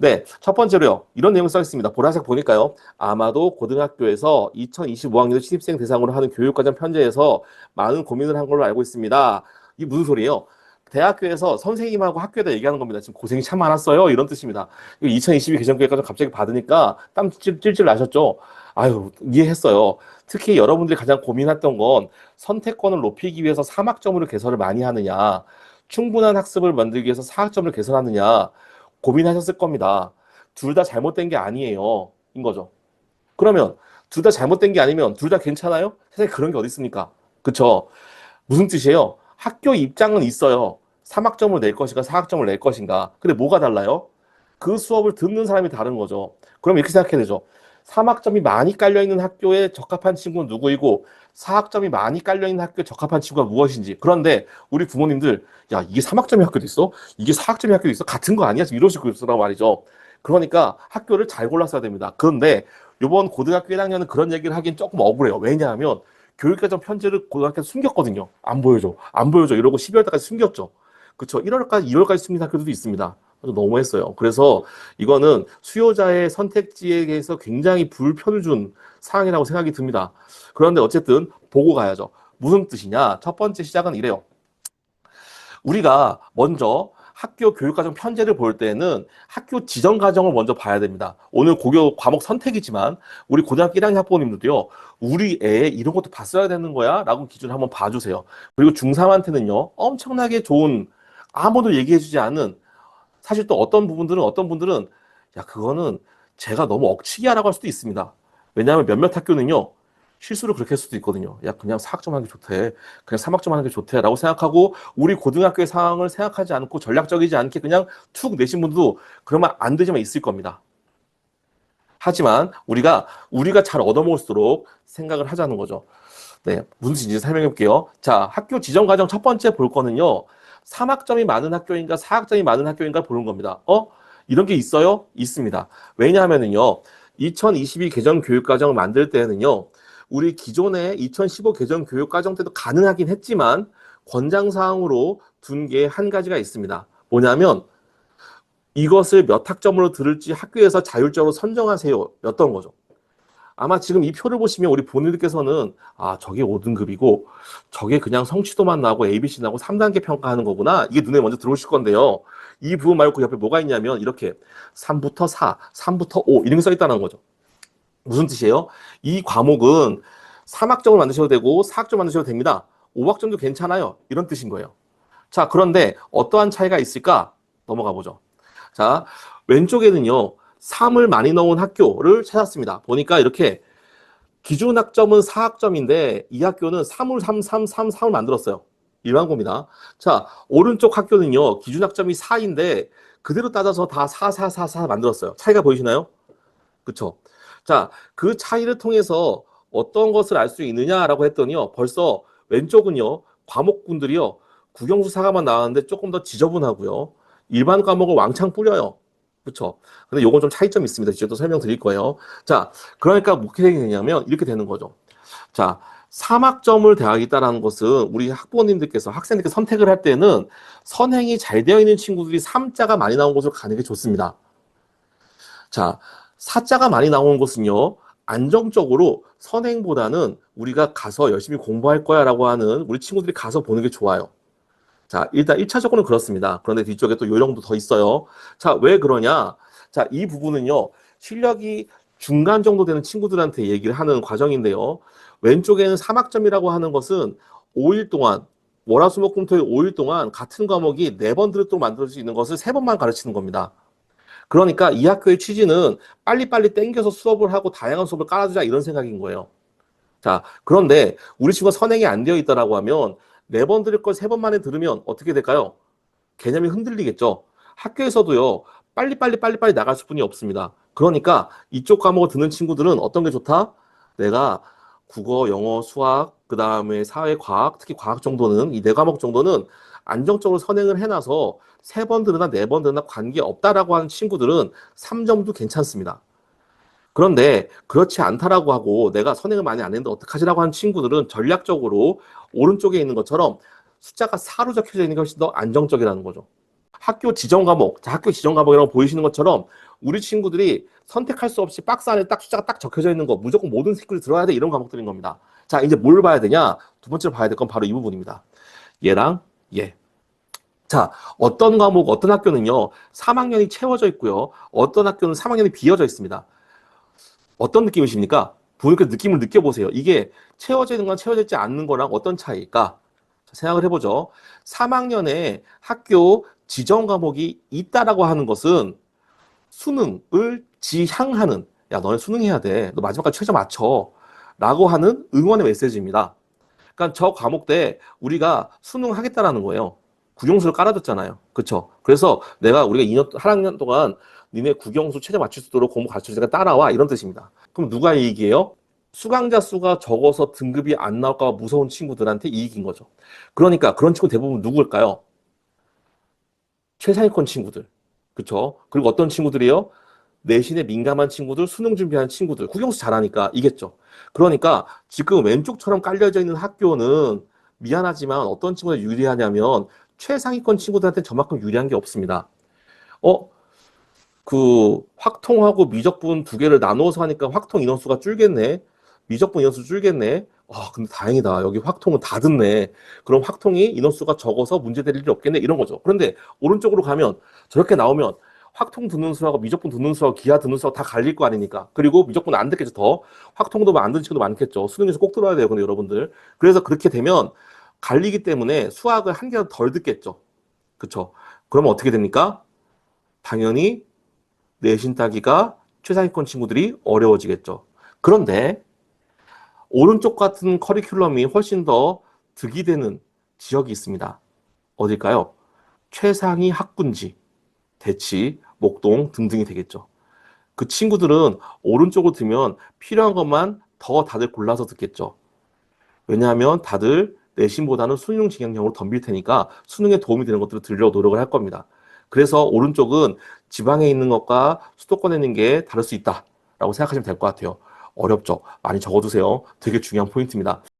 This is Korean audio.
네, 첫 번째로요. 이런 내용을 써 있습니다. 보라색 보니까요. 아마도 고등학교에서 2025학년 신입생 대상으로 하는 교육과정 편제에서 많은 고민을 한 걸로 알고 있습니다. 이게 무슨 소리예요? 대학교에서 선생님하고 학교에다 얘기하는 겁니다. 지금 고생이 참 많았어요. 이런 뜻입니다. 2022 개정교육과정 갑자기 받으니까 땀 찔찔 나셨죠? 아유, 이해했어요. 특히 여러분들이 가장 고민했던 건 선택권을 높이기 위해서 3학점으로 개설을 많이 하느냐, 충분한 학습을 만들기 위해서 4학점을 개설하느냐, 고민하셨을 겁니다. 둘 다 잘못된 게 아니에요. 인 거죠. 그러면 둘 다 잘못된 게 아니면 둘 다 괜찮아요? 세상에 그런 게 어디 있습니까? 그쵸? 무슨 뜻이에요? 학교 입장은 있어요. 3학점을 낼 것인가, 4학점을 낼 것인가. 근데 뭐가 달라요? 그 수업을 듣는 사람이 다른 거죠. 그럼 이렇게 생각해야 되죠. 3학점이 많이 깔려있는 학교에 적합한 친구는 누구이고 4학점이 많이 깔려있는 학교에 적합한 친구가 무엇인지. 그런데 우리 부모님들 야 이게 3학점의 학교도 있어? 이게 4학점의 학교도 있어? 같은 거 아니야? 지금 이러시고 있으라고 말이죠. 그러니까 학교를 잘 골랐어야 됩니다. 그런데 이번 고등학교 1학년은 그런 얘기를 하긴 조금 억울해요. 왜냐하면 교육과정 편지를 고등학교에서 숨겼거든요. 안 보여줘. 안 보여줘. 이러고 12월 달까지 숨겼죠. 그렇죠. 1월까지 2월까지 숨긴 학교들도 있습니다. 너무했어요. 그래서 이거는 수요자의 선택지에 대해서 굉장히 불편을 준 사항이라고 생각이 듭니다. 그런데 어쨌든 보고 가야죠. 무슨 뜻이냐? 첫 번째 시작은 이래요. 우리가 먼저 학교 교육과정 편제를 볼 때는 학교 지정 과정을 먼저 봐야 됩니다. 오늘 고교 과목 선택이지만 우리 고등학교 1학년 학부모님들도요. 우리 애 이런 것도 봤어야 되는 거야? 라고 기준을 한번 봐주세요. 그리고 중3한테는요. 엄청나게 좋은 아무도 얘기해주지 않은 사실 또 어떤 부분들은 어떤 분들은 야 그거는 제가 너무 억치기 하라고 할 수도 있습니다. 왜냐하면 몇몇 학교는요. 실수를 그렇게 할 수도 있거든요. 야, 그냥 4학점 하는 게 좋대. 그냥 3학점 하는 게 좋대. 라고 생각하고, 우리 고등학교의 상황을 생각하지 않고 전략적이지 않게 그냥 툭 내신 분도 그러면 안 되지만 있을 겁니다. 하지만 우리가, 우리가 잘 얻어먹을수록 생각을 하자는 거죠. 네. 무슨 뜻인지 설명해 볼게요. 자, 학교 지정 과정 첫 번째 볼 거는요. 3학점이 많은 학교인가 4학점이 많은 학교인가 보는 겁니다. 어? 이런 게 있어요? 있습니다. 왜냐하면은요. 2022 개정 교육과정을 만들 때는요. 우리 기존의 2015 개정 교육과정 때도 가능하긴 했지만 권장사항으로 둔 게 한 가지가 있습니다. 뭐냐면 이것을 몇 학점으로 들을지 학교에서 자율적으로 선정하세요. 였던 거죠. 아마 지금 이 표를 보시면 우리 본인들께서는 아 저게 5등급이고 저게 그냥 성취도만 나고 ABC 나고 3단계 평가하는 거구나. 이게 눈에 먼저 들어오실 건데요. 이 부분 말고 그 옆에 뭐가 있냐면 이렇게 3부터 4, 3부터 5 이런 게 써 있다는 거죠. 무슨 뜻이에요? 이 과목은 3학점을 만드셔도 되고 4학점 만드셔도 됩니다. 5학점도 괜찮아요. 이런 뜻인 거예요. 자, 그런데 어떠한 차이가 있을까? 넘어가 보죠. 자, 왼쪽에는요. 3을 많이 넣은 학교를 찾았습니다. 보니까 이렇게 기준 학점은 4학점인데 이 학교는 3을 3, 3, 3, 3을 만들었어요. 일반고입니다. 자, 오른쪽 학교는요. 기준 학점이 4인데 그대로 따져서 다 4, 4, 4, 4 만들었어요. 차이가 보이시나요? 그쵸? 자, 그 차이를 통해서 어떤 것을 알 수 있느냐라고 했더니요. 벌써 왼쪽은요. 과목군들이요. 국영수 사과만 나왔는데 조금 더 지저분하고요. 일반 과목을 왕창 뿌려요. 그렇죠? 근데 요건 좀 차이점이 있습니다. 이제 또 설명드릴 거예요. 자, 그러니까 어떻게 되냐면 이렇게 되는 거죠. 자, 3학점을 대하겠다라는 것은 우리 학부모님들께서 학생들께 선택을 할 때는 선행이 잘 되어 있는 친구들이 3자가 많이 나온 곳으로 가는 게 좋습니다. 자, 사자가 많이 나오는 곳은요, 안정적으로 선행보다는 우리가 가서 열심히 공부할 거야 라고 하는 우리 친구들이 가서 보는 게 좋아요. 자, 일단 1차적으로는 그렇습니다. 그런데 뒤쪽에 또 요령도 더 있어요. 자, 왜 그러냐? 자, 이 부분은요, 실력이 중간 정도 되는 친구들한테 얘기를 하는 과정인데요. 왼쪽에는 3학점이라고 하는 것은 5일 동안, 월화수목금토일 5일 동안 같은 과목이 4번 들도록 만들 수 있는 것을 3번만 가르치는 겁니다. 그러니까 이 학교의 취지는 빨리빨리 땡겨서 수업을 하고 다양한 수업을 깔아주자 이런 생각인 거예요. 자, 그런데 우리 친구가 선행이 안 되어 있다라고 하면 네 번 들을 걸 세 번 만에 들으면 어떻게 될까요? 개념이 흔들리겠죠. 학교에서도요, 빨리빨리 빨리빨리 나갈 수뿐이 없습니다. 그러니까 이쪽 과목을 듣는 친구들은 어떤 게 좋다? 내가 국어, 영어, 수학, 그 다음에 사회, 과학, 특히 과학 정도는 이 네 과목 정도는 안정적으로 선행을 해놔서 세 번 들으나 네 번 들으나 관계 없다라고 하는 친구들은 3점도 괜찮습니다. 그런데 그렇지 않다라고 하고 내가 선행을 많이 안 했는데 어떡하지라고 하는 친구들은 전략적으로 오른쪽에 있는 것처럼 숫자가 4로 적혀져 있는 것이 더 안정적이라는 거죠. 학교 지정 과목, 자, 학교 지정 과목이라고 보이시는 것처럼 우리 친구들이 선택할 수 없이 박스 안에 딱 숫자가 딱 적혀져 있는 거 무조건 모든 색깔이 들어야 돼 이런 과목들인 겁니다. 자, 이제 뭘 봐야 되냐? 두 번째로 봐야 될 건 바로 이 부분입니다. 얘랑 얘. 자, 어떤 과목, 어떤 학교는요, 3학년이 채워져 있고요. 어떤 학교는 3학년이 비어져 있습니다. 어떤 느낌이십니까? 보니까 느낌을 느껴보세요. 이게 채워져 있는 건 채워져 있지 않는 거랑 어떤 차이일까? 자, 생각을 해보죠. 3학년에 학교 지정 과목이 있다라고 하는 것은 수능을 지향하는, 야, 너네 수능해야 돼. 너 마지막까지 최저 맞춰. 라고 하는 응원의 메시지입니다. 그러니까 저 과목 때 우리가 수능하겠다라는 거예요. 국영수를 깔아줬잖아요. 그쵸? 그래서 내가 우리가 2년, 한 학년 동안 니네 국영수 최저 맞출 수 있도록 공부 가르쳐 주니까 따라와. 이런 뜻입니다. 그럼 누가 이익이에요? 수강자 수가 적어서 등급이 안 나올까 봐 무서운 친구들한테 이익인 거죠. 그러니까 그런 친구 대부분 누구일까요? 최상위권 친구들. 그쵸? 그리고 어떤 친구들이요? 내신에 민감한 친구들, 수능 준비하는 친구들, 국영수 잘하니까 이겠죠. 그러니까 지금 왼쪽처럼 깔려져 있는 학교는 미안하지만 어떤 친구가 유리하냐면 최상위권 친구들한테 저만큼 유리한 게 없습니다. 어, 그 확통하고 미적분 두 개를 나누어서 하니까 확통 인원수가 줄겠네. 미적분 인원수 줄겠네. 아, 근데 다행이다. 여기 확통은 다 듣네. 그럼 확통이 인원수가 적어서 문제 될 일이 없겠네. 이런 거죠. 그런데 오른쪽으로 가면 저렇게 나오면 확통 듣는 수하고 미적분 듣는 수하고 기하 듣는 수하고 다 갈릴 거 아닙니까? 그리고 미적분 안 듣겠죠. 더 확통도 뭐안 듣는 친구도 많겠죠. 수능에서 꼭 들어야 돼요. 근데 여러분들. 그래서 그렇게 되면 갈리기 때문에 수학을 한 개라도 덜 듣겠죠. 그쵸? 그러면 어떻게 됩니까? 당연히 내신 따기가 최상위권 친구들이 어려워지겠죠. 그런데 오른쪽 같은 커리큘럼이 훨씬 더 득이 되는 지역이 있습니다. 어딜까요? 최상위 학군지, 대치, 목동 등등이 되겠죠. 그 친구들은 오른쪽으로 들면 필요한 것만 더 다들 골라서 듣겠죠. 왜냐하면 다들 내신보다는 수능 진행형으로 덤빌 테니까 수능에 도움이 되는 것들을 들으려고 노력을 할 겁니다. 그래서 오른쪽은 지방에 있는 것과 수도권에 있는 게 다를 수 있다라고 생각하시면 될 것 같아요. 어렵죠? 많이 적어두세요. 되게 중요한 포인트입니다.